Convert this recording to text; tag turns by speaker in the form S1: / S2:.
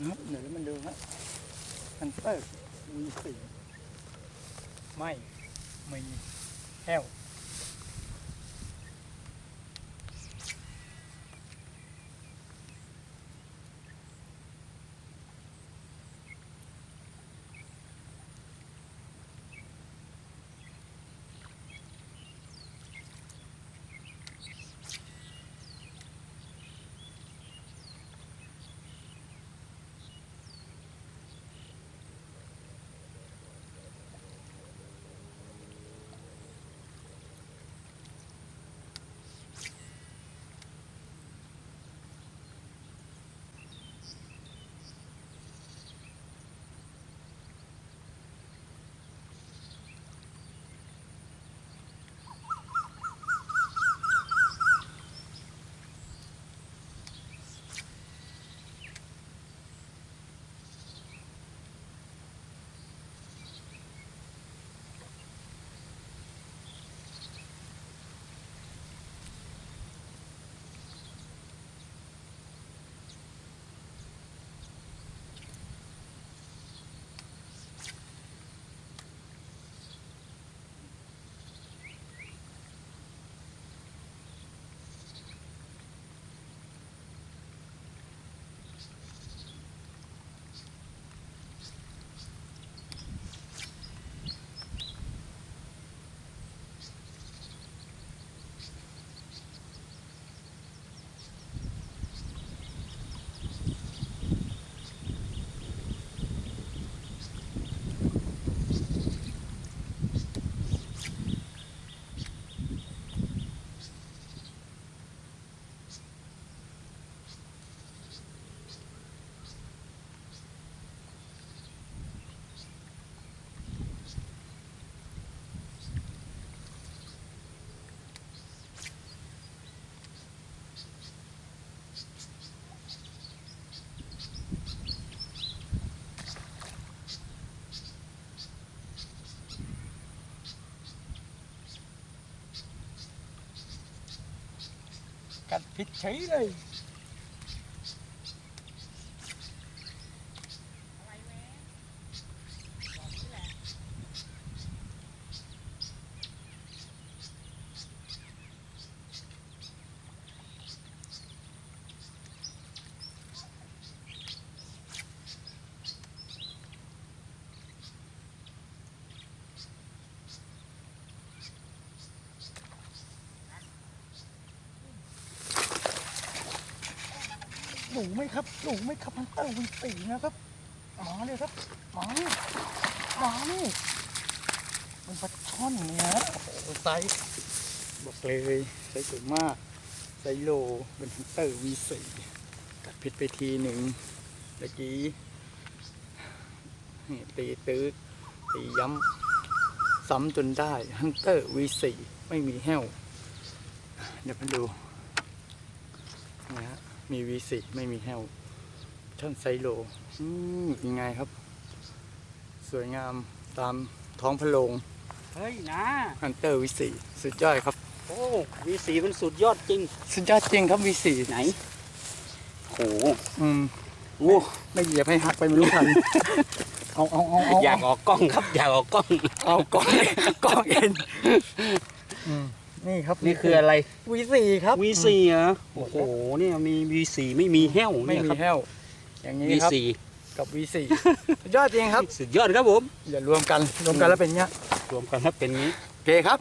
S1: เดี๋ยวมันดูฮะฮันเตอร์มีสีไม่มีแห้ว กัดผิด เฉยเลยหนูไหมครับหนูไหมครับฮันเตอร์วีสีนะครับหมาเลยครับหมานี่มานี่มันปลาช่อนเนี่ยโอ้โหไซส์บอกเลยไซส์สวยมากไซโลเป็นฮันเตอร์วีสีกัดผิดไปทีหนึ่งเมื่อกี้ตีตื้อตีย้ำซ้ำจนได้ฮันเตอร์วีสีไม่มีแห้ว เดี๋ยวมาดูนะฮะ มี V4 ไม่มีแฮวช่อนไซโลอืมยังไงครับ สวยงามตามท้องพระโรง
S2: เฮ้ยนะ
S1: ฮันเตอร์ V4 สุดยอดครับ
S2: โอ้วีสีมันสุดยอดจริง
S1: สุดยอดจริงครับ V4
S2: ไหนโห
S1: อืม
S2: โอ้
S1: ไม่เหยียบให้หักไปไม่รู้ทันเอาเอาเอาเอา
S2: อยากออกกล้องครับ อยากออกกล้อง
S1: เอากล้องกล้องเอ็นอืม นี่ครับ
S2: นี่คืออะไร
S1: V4 ครับ
S2: วีสีเหรอโอ้โหเนี่ยมีวีสีไม่มีแห้ว
S1: ไม่
S2: เนี่ย
S1: มี
S2: ครับ
S1: แฮวอย่างนี้
S2: วี
S1: ครับ
S2: สี
S1: กับ V4 สุดยอดจริงครับ
S2: สุดยอดครับผม
S1: อย่ารวมกันรวมกันแล้วเป็นเงี้ย
S2: รวมกันครับเป็นงี้
S1: โอเคครับ